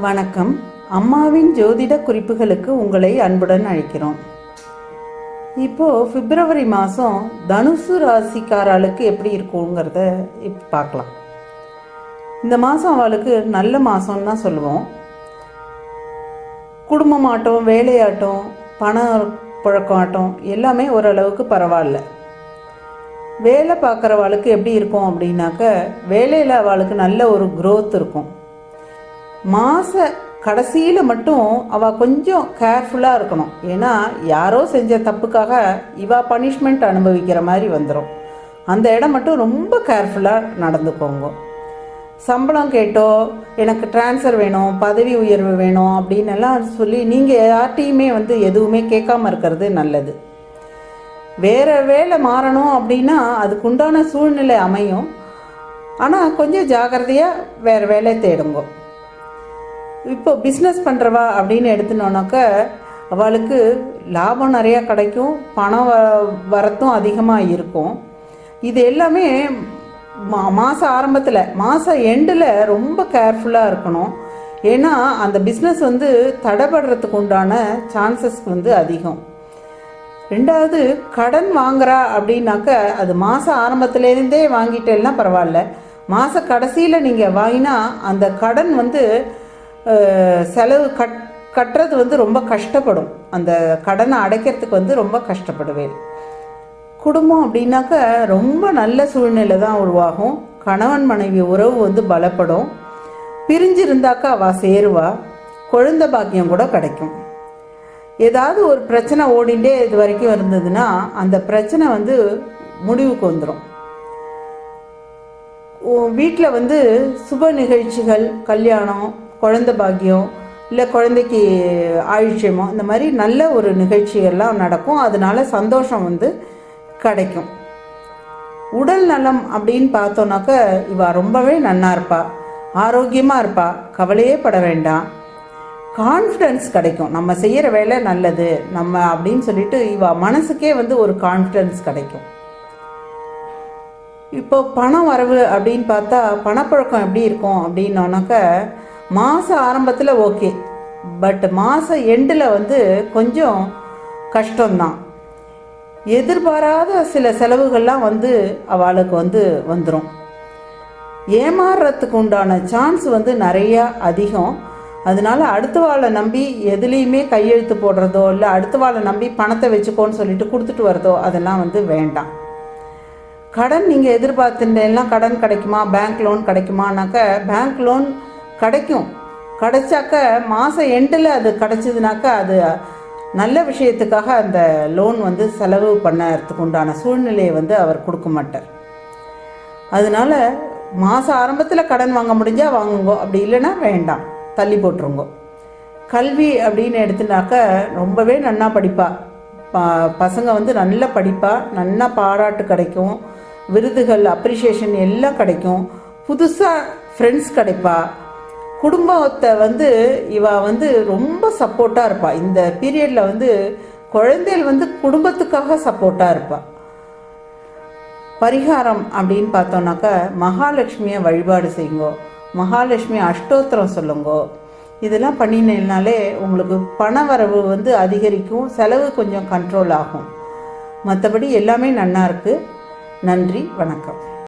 வணக்கம். அம்மாவின் ஜோதிட குறிப்புகளுக்கு உங்களை அன்புடன் அழைக்கிறோம். இப்போ பிப்ரவரி மாதம் தனுசு ராசிக்காராளுக்கு எப்படி இருக்குங்கிறத இப்போ பார்க்கலாம். இந்த மாதம் அவளுக்கு நல்ல மாதம்னு தான் சொல்லுவோம். குடும்பமாட்டம் வேலையாட்டம் பண புழக்கமாட்டம் எல்லாமே ஓரளவுக்கு பரவாயில்ல. வேலை பார்க்குறவாளுக்கு எப்படி இருக்கும் அப்படின்னாக்க வேலையில் அவளுக்கு நல்ல ஒரு க்ரோத் இருக்கும். மாத கடைசியில் மட்டும் அவள் கொஞ்சம் கேர்ஃபுல்லாக இருக்கணும். ஏன்னா யாரோ செஞ்ச தப்புக்காக இவா பனிஷ்மெண்ட் அனுபவிக்கிற மாதிரி வந்துடும் அந்த இடம் மட்டும் ரொம்ப கேர்ஃபுல்லாக நடந்துக்கோங்க. சம்பளம் கேட்டோ எனக்கு ட்ரான்ஸ்ஃபர் வேணும் பதவி உயர்வு வேணும் அப்படின்னு எல்லாம் சொல்லி நீங்கள் யார்கிட்டையுமே வந்து எதுவுமே கேட்காம இருக்கிறது நல்லது. வேறு வேலை மாறணும் அப்படின்னா அதுக்குண்டான சூழ்நிலை அமையும். ஆனால் கொஞ்சம் ஜாக்கிரதையாக வேறு வேலை தேடுங்க. இப்போ பிஸ்னஸ் பண்ணுறவா அப்படின்னு எடுத்துனோன்னாக்க அவளுக்கு லாபம் நிறையா கிடைக்கும் பணம் வ வரத்தும் அதிகமாக இருக்கும். இது எல்லாமே மா மாதம் ஆரம்பத்தில் மாதம் எண்டில் ரொம்ப கேர்ஃபுல்லாக இருக்கணும். ஏன்னா அந்த பிஸ்னஸ் வந்து தடைபடுறதுக்கு உண்டான சான்சஸ் வந்து அதிகம். ரெண்டாவது கடன் வாங்குறா அப்படின்னாக்க அது மாதம் ஆரம்பத்துலேருந்தே வாங்கிட்டேன்னா பரவாயில்ல. மாத கடைசியில் நீங்கள் வாங்கினா அந்த கடன் வந்து செலவு கட் கட்டுறது வந்து ரொம்ப கஷ்டப்படும். அந்த கடனை அடைக்கிறதுக்கு வந்து ரொம்ப கஷ்டப்படுவேன். குடும்பம் அப்படின்னாக்க ரொம்ப நல்ல சூழ்நிலை தான் உருவாகும். கணவன் மனைவி உறவு வந்து பலப்படும். பிரிஞ்சிருந்தாக்கா அவள் சேருவா. குழந்தை பாக்கியம் கூட கிடைக்கும். ஏதாவது ஒரு பிரச்சனை ஓடிண்டே இது வரைக்கும் இருந்ததுன்னா அந்த பிரச்சனை வந்து முடிவுக்கு வந்துடும் வீட்டில் வந்து சுப நிகழ்ச்சிகள் கல்யாணம் குழந்தை பாக்கியம் இல்லை குழந்தைக்கு ஆயுஷ்யமோ இந்த மாதிரி நல்ல ஒரு நிகழ்ச்சிகள்லாம் நடக்கும். அதனால சந்தோஷம் வந்து கிடைக்கும். உடல் நலம் அப்படின்னு பார்த்தோன்னாக்க இவா ரொம்பவே நன்னா இருப்பா. ஆரோக்கியமாக இருப்பா. கவலையே பட வேண்டாம். கான்ஃபிடன்ஸ் கிடைக்கும். நம்ம செய்கிற வேலை நல்லது. நம்ம அப்படின்னு சொல்லிட்டு இவா மனசுக்கே வந்து ஒரு கான்ஃபிடன்ஸ் கிடைக்கும். இப்போ பணம் வரவு அப்படின்னு பார்த்தா பணப்பழக்கம் எப்படி இருக்கும் அப்படின்னோனாக்க மாத ஆரம்பத்தில் ஓகே. பட் மாத எண்டில் வந்து கொஞ்சம் கஷ்டம்தான். எதிர்பாராத சில செலவுகள்லாம் வந்து அவளுக்கு வந்து வந்துடும் ஏமாறுறதுக்கு உண்டான சான்ஸ் வந்து நிறையா அதிகம். அதனால அடுத்த வாழை நம்பி எதுலேயுமே கையெழுத்து போடுறதோ இல்லை அடுத்தவாளை நம்பி பணத்தை வச்சுக்கோன்னு சொல்லிட்டு கொடுத்துட்டு வரதோ அதெல்லாம் வந்து வேண்டாம். கடன் நீங்கள் எதிர்பார்த்துட்டேன்னா கடன் கிடைக்குமா? பேங்க் லோன் கிடைக்குமானாக்க பேங்க் லோன் கிடைக்கும். கிடைச்சாக்க மாதம் எண்டில் அது கிடைச்சதுனாக்க அது நல்ல விஷயத்துக்காக அந்த லோன் வந்து செலவு பண்ணறதுக்கு உண்டான சூழ்நிலையை வந்து அவர் கொடுக்க மாட்டார். அதனால் மாதம் ஆரம்பத்தில் கடன் வாங்க முடிஞ்சால் வாங்குங்கோ அப்படி இல்லைன்னா வேண்டாம் தள்ளி போட்டுருங்கோ. கல்வி அப்படின்னு எடுத்துனாக்க ரொம்பவே நன்னா படிப்பா. ப பசங்க வந்து நல்லா படிப்பா நல்லா பாராட்டு கிடைக்கும் விருதுகள் அப்ரிஷியேஷன் எல்லாம் கிடைக்கும். புதுசாக ஃப்ரெண்ட்ஸ் கிடைப்பா. குடும்பத்தை வந்து இவ வந்து ரொம்ப சப்போர்ட்டாக இருப்பாள் இந்த பீரியடில் வந்து குழந்தைகள் வந்து குடும்பத்துக்காக சப்போர்ட்டாக இருப்பாள் பரிகாரம் அப்படின்னு பார்த்தோன்னாக்கா மகாலட்சுமியை வழிபாடு செய்யுங்கோ மகாலட்சுமி அஷ்டோத்திரம் சொல்லுங்கோ இதெல்லாம் பண்ணினீங்கனாலே உங்களுக்கு பண வரவு வந்து அதிகரிக்கும் செலவு கொஞ்சம் கண்ட்ரோல் ஆகும். மற்றபடி எல்லாமே நன்னா இருக்குது நன்றி வணக்கம்.